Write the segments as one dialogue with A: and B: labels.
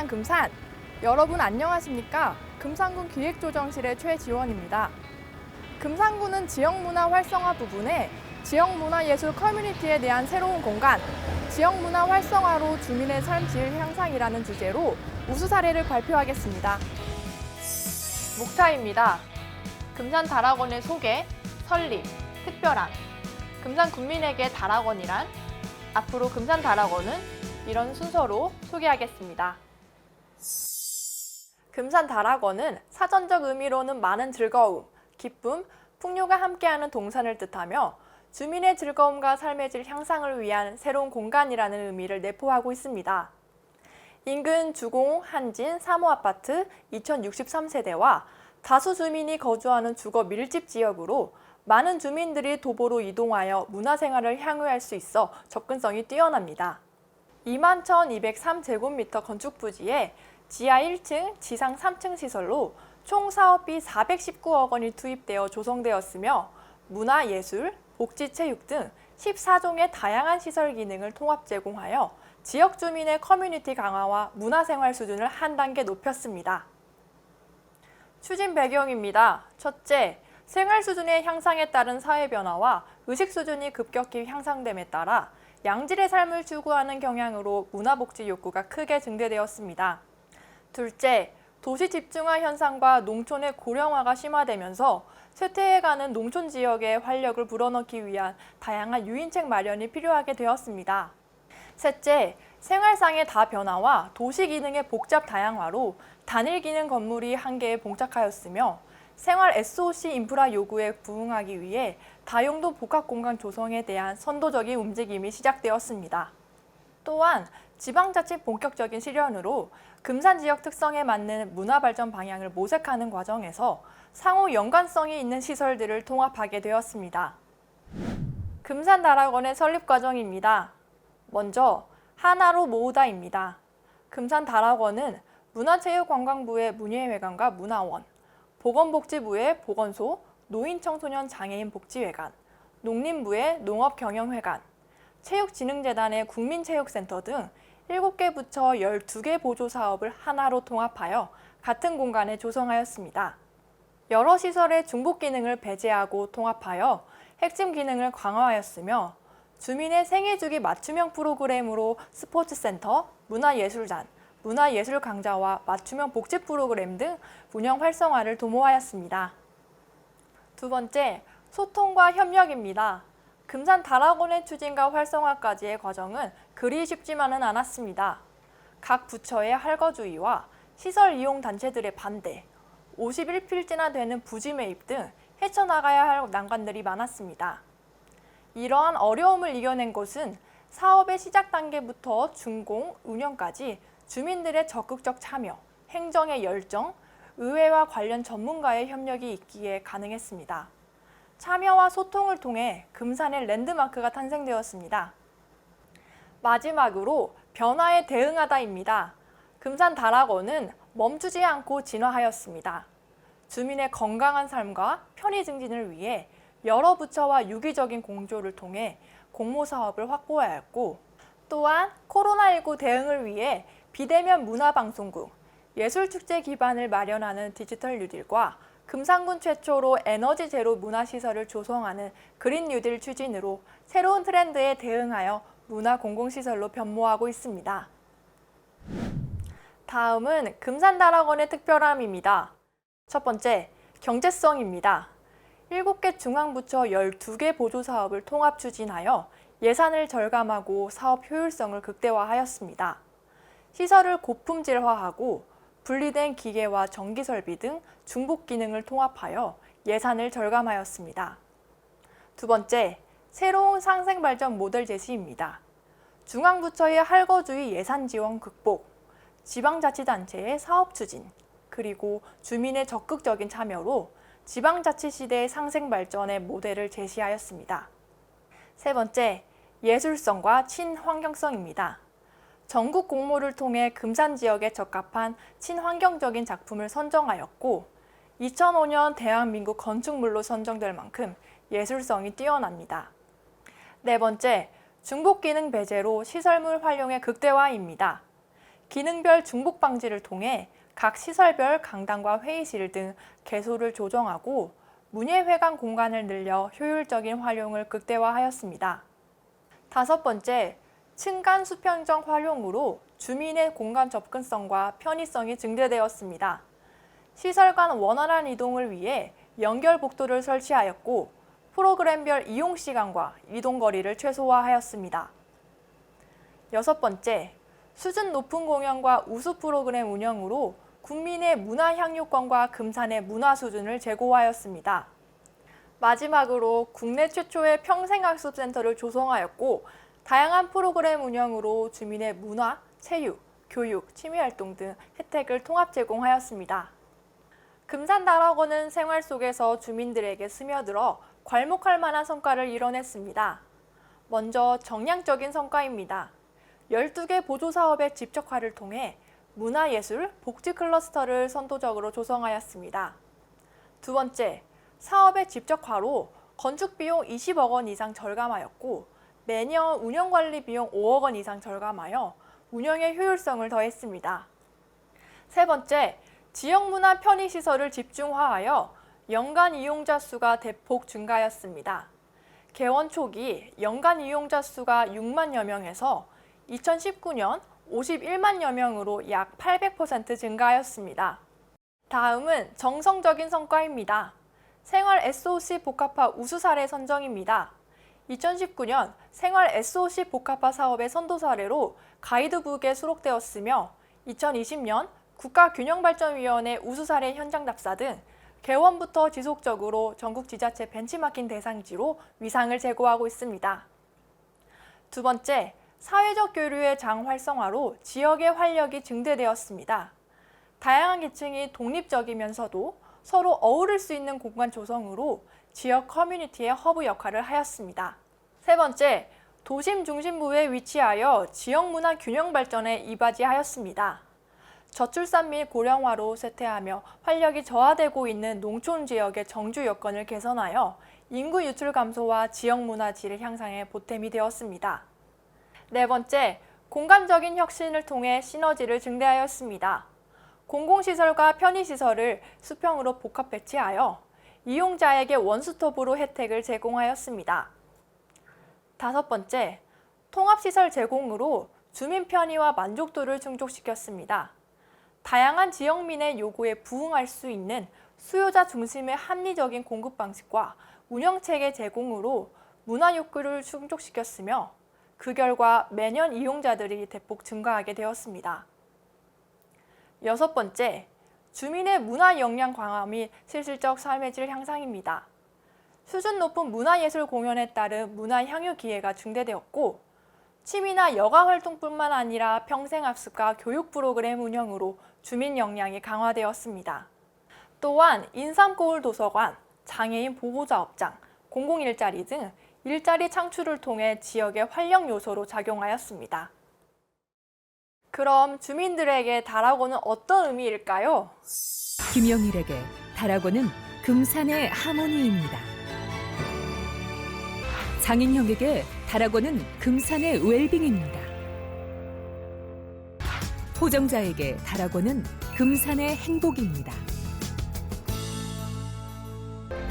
A: 사랑 금산. 여러분 안녕하십니까? 금산군 기획조정실의 최지원입니다. 금산군은 지역문화 활성화 부분에 지역문화예술 커뮤니티에 대한 새로운 공간 지역문화 활성화로 주민의 삶 질 향상이라는 주제로 우수 사례를 발표하겠습니다. 목차입니다. 금산 다락원의 소개, 설립, 특별함. 금산 국민에게 다락원이란 앞으로 금산 다락원은 이런 순서로 소개하겠습니다. 금산 다락원은 사전적 의미로는 많은 즐거움, 기쁨, 풍요가 함께하는 동산을 뜻하며 주민의 즐거움과 삶의 질 향상을 위한 새로운 공간이라는 의미를 내포하고 있습니다. 인근 주공, 한진, 사모아파트 2063세대와 다수 주민이 거주하는 주거 밀집 지역으로 많은 주민들이 도보로 이동하여 문화생활을 향유할 수 있어 접근성이 뛰어납니다. 21,203제곱미터 건축 부지에 지하 1층, 지상 3층 시설로 총 사업비 419억 원이 투입되어 조성되었으며 문화 예술, 복지 체육 등 14종의 다양한 시설 기능을 통합 제공하여 지역 주민의 커뮤니티 강화와 문화생활 수준을 한 단계 높였습니다. 추진 배경입니다. 첫째, 생활 수준의 향상에 따른 사회 변화와 의식 수준이 급격히 향상됨에 따라 양질의 삶을 추구하는 경향으로 문화복지 욕구가 크게 증대되었습니다. 둘째, 도시 집중화 현상과 농촌의 고령화가 심화되면서 쇠퇴해가는 농촌 지역에 활력을 불어넣기 위한 다양한 유인책 마련이 필요하게 되었습니다. 셋째, 생활상의 다변화와 도시 기능의 복잡 다양화로 단일 기능 건물이 한계에 봉착하였으며 생활 SOC 인프라 요구에 부응하기 위해 다용도 복합 공간 조성에 대한 선도적인 움직임이 시작되었습니다. 또한 지방자치 본격적인 실현으로 금산 지역 특성에 맞는 문화 발전 방향을 모색하는 과정에서 상호 연관성이 있는 시설들을 통합하게 되었습니다. 금산 다락원의 설립 과정입니다. 먼저 하나로 모으다입니다. 금산 다락원은 문화체육관광부의 문예회관과 문화원, 보건복지부의 보건소, 노인청소년 장애인 복지회관, 농림부의 농업경영회관, 체육진흥재단의 국민체육센터 등 7개 부처 12개 보조 사업을 하나로 통합하여 같은 공간에 조성하였습니다. 여러 시설의 중복 기능을 배제하고 통합하여 핵심 기능을 강화하였으며 주민의 생애 주기 맞춤형 프로그램으로 스포츠센터, 문화예술단, 문화예술 강좌와 맞춤형 복지 프로그램 등 운영 활성화를 도모하였습니다. 두 번째, 소통과 협력입니다. 금산 다락원의 추진과 활성화까지의 과정은 그리 쉽지만은 않았습니다. 각 부처의 할거주의와 시설 이용 단체들의 반대, 51필지나 되는 부지 매입 등 헤쳐나가야 할 난관들이 많았습니다. 이러한 어려움을 이겨낸 곳은 사업의 시작 단계부터 준공, 운영까지 주민들의 적극적 참여, 행정의 열정, 의회와 관련 전문가의 협력이 있기에 가능했습니다. 참여와 소통을 통해 금산의 랜드마크가 탄생되었습니다. 마지막으로 변화에 대응하다입니다. 금산 다락원은 멈추지 않고 진화하였습니다. 주민의 건강한 삶과 편의 증진을 위해 여러 부처와 유기적인 공조를 통해 공모 사업을 확보하였고 또한 코로나19 대응을 위해 비대면 문화방송국, 예술축제 기반을 마련하는 디지털 뉴딜과 금산군 최초로 에너지 제로 문화시설을 조성하는 그린 뉴딜 추진으로 새로운 트렌드에 대응하여 문화 공공시설로 변모하고 있습니다. 다음은 금산다락원의 특별함입니다. 첫 번째, 경제성입니다. 7개 중앙부처 12개 보조사업을 통합 추진하여 예산을 절감하고 사업 효율성을 극대화하였습니다. 시설을 고품질화하고 분리된 기계와 전기 설비 등 중복 기능을 통합하여 예산을 절감하였습니다. 두 번째, 새로운 상생 발전 모델 제시입니다. 중앙부처의 할거주의 예산 지원 극복, 지방자치단체의 사업 추진, 그리고 주민의 적극적인 참여로 지방자치 시대의 상생 발전의 모델을 제시하였습니다. 세 번째, 예술성과 친환경성입니다. 전국 공모를 통해 금산 지역에 적합한 친환경적인 작품을 선정하였고 2005년 대한민국 건축물로 선정될 만큼 예술성이 뛰어납니다. 네 번째, 중복 기능 배제로 시설물 활용의 극대화입니다. 기능별 중복 방지를 통해 각 시설별 강당과 회의실 등 개소를 조정하고 문예회관 공간을 늘려 효율적인 활용을 극대화하였습니다. 다섯 번째, 층간 수평적 활용으로 주민의 공간 접근성과 편의성이 증대되었습니다. 시설 간 원활한 이동을 위해 연결 복도를 설치하였고 프로그램별 이용 시간과 이동 거리를 최소화하였습니다. 여섯 번째, 수준 높은 공연과 우수 프로그램 운영으로 국민의 문화 향유권과 금산의 문화 수준을 제고하였습니다. 마지막으로 국내 최초의 평생학습센터를 조성하였고 다양한 프로그램 운영으로 주민의 문화, 체육, 교육, 취미활동 등 혜택을 통합 제공하였습니다. 금산다락원은 생활 속에서 주민들에게 스며들어 괄목할 만한 성과를 이뤄냈습니다. 먼저 정량적인 성과입니다. 12개 보조 사업의 집적화를 통해 문화예술, 복지 클러스터를 선도적으로 조성하였습니다. 두 번째, 사업의 집적화로 건축 비용 20억 원 이상 절감하였고 매년 운영 관리 비용 5억 원 이상 절감하여 운영의 효율성을 더했습니다. 세 번째, 지역 문화 편의 시설을 집중화하여 연간 이용자 수가 대폭 증가하였습니다. 개원 초기 연간 이용자 수가 6만여 명에서 2019년 51만여 명으로 약 800% 증가하였습니다. 다음은 정성적인 성과입니다. 생활 SOC 복합화 우수 사례 선정입니다. 2019년 생활 SOC 복합화 사업의 선도 사례로 가이드북에 수록되었으며 2020년 국가균형발전위원회 우수 사례 현장 답사 등 개원부터 지속적으로 전국 지자체 벤치마킹 대상지로 위상을 제고하고 있습니다. 두 번째, 사회적 교류의 장 활성화로 지역의 활력이 증대되었습니다. 다양한 계층이 독립적이면서도 서로 어우를 수 있는 공간 조성으로 지역 커뮤니티의 허브 역할을 하였습니다. 세 번째, 도심 중심부에 위치하여 지역 문화 균형 발전에 이바지하였습니다. 저출산 및 고령화로 쇠퇴하며 활력이 저하되고 있는 농촌 지역의 정주 여건을 개선하여 인구 유출 감소와 지역 문화 질 향상에 보탬이 되었습니다. 네 번째, 공간적인 혁신을 통해 시너지를 증대하였습니다. 공공시설과 편의시설을 수평으로 복합 배치하여 이용자에게 원스톱으로 혜택을 제공하였습니다. 다섯 번째, 통합시설 제공으로 주민 편의와 만족도를 충족시켰습니다. 다양한 지역민의 요구에 부응할 수 있는 수요자 중심의 합리적인 공급 방식과 운영체계 제공으로 문화 욕구를 충족시켰으며 그 결과 매년 이용자들이 대폭 증가하게 되었습니다. 여섯 번째, 주민의 문화 역량 강화 및 실질적 삶의 질 향상입니다. 수준 높은 문화예술 공연에 따른 문화 향유 기회가 증대되었고 취미나 여가 활동뿐만 아니라 평생 학습과 교육 프로그램 운영으로 주민 역량이 강화되었습니다. 또한 인삼고울 도서관, 장애인 보호자업장, 공공일자리 등 일자리 창출을 통해 지역의 활력 요소로 작용하였습니다. 그럼 주민들에게 다락원은 어떤 의미일까요?
B: 김영일에게 다락원은 금산의 하모니입니다. 장인형에게 다락원은 금산의 웰빙입니다. 호정자에게 다락원은 금산의 행복입니다.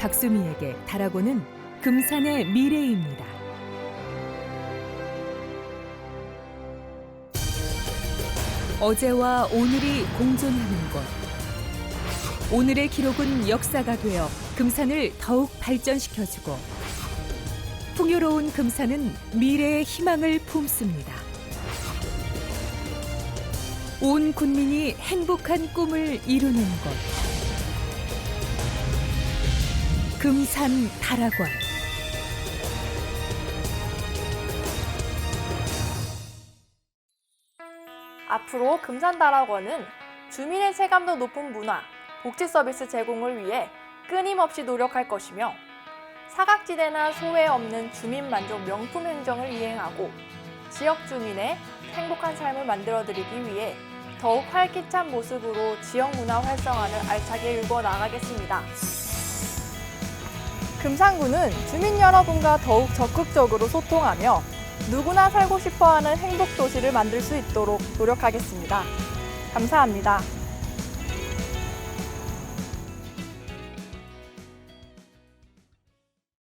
B: 박수미에게 다락원은 금산의 미래입니다. 어제와 오늘이 공존하는 곳. 오늘의 기록은 역사가 되어 금산을 더욱 발전시켜주고 풍요로운 금산은 미래의 희망을 품습니다. 온 국민이 행복한 꿈을 이루는 곳. 금산 다락원.
A: 앞으로 금산다락원은 주민의 체감도 높은 문화, 복지 서비스 제공을 위해 끊임없이 노력할 것이며 사각지대나 소외 없는 주민 만족 명품 행정을 이행하고 지역 주민의 행복한 삶을 만들어드리기 위해 더욱 활기찬 모습으로 지역 문화 활성화를 알차게 일궈 나가겠습니다. 금산구는 주민 여러분과 더욱 적극적으로 소통하며 누구나 살고 싶어하는 행복 도시를 만들 수 있도록 노력하겠습니다. 감사합니다.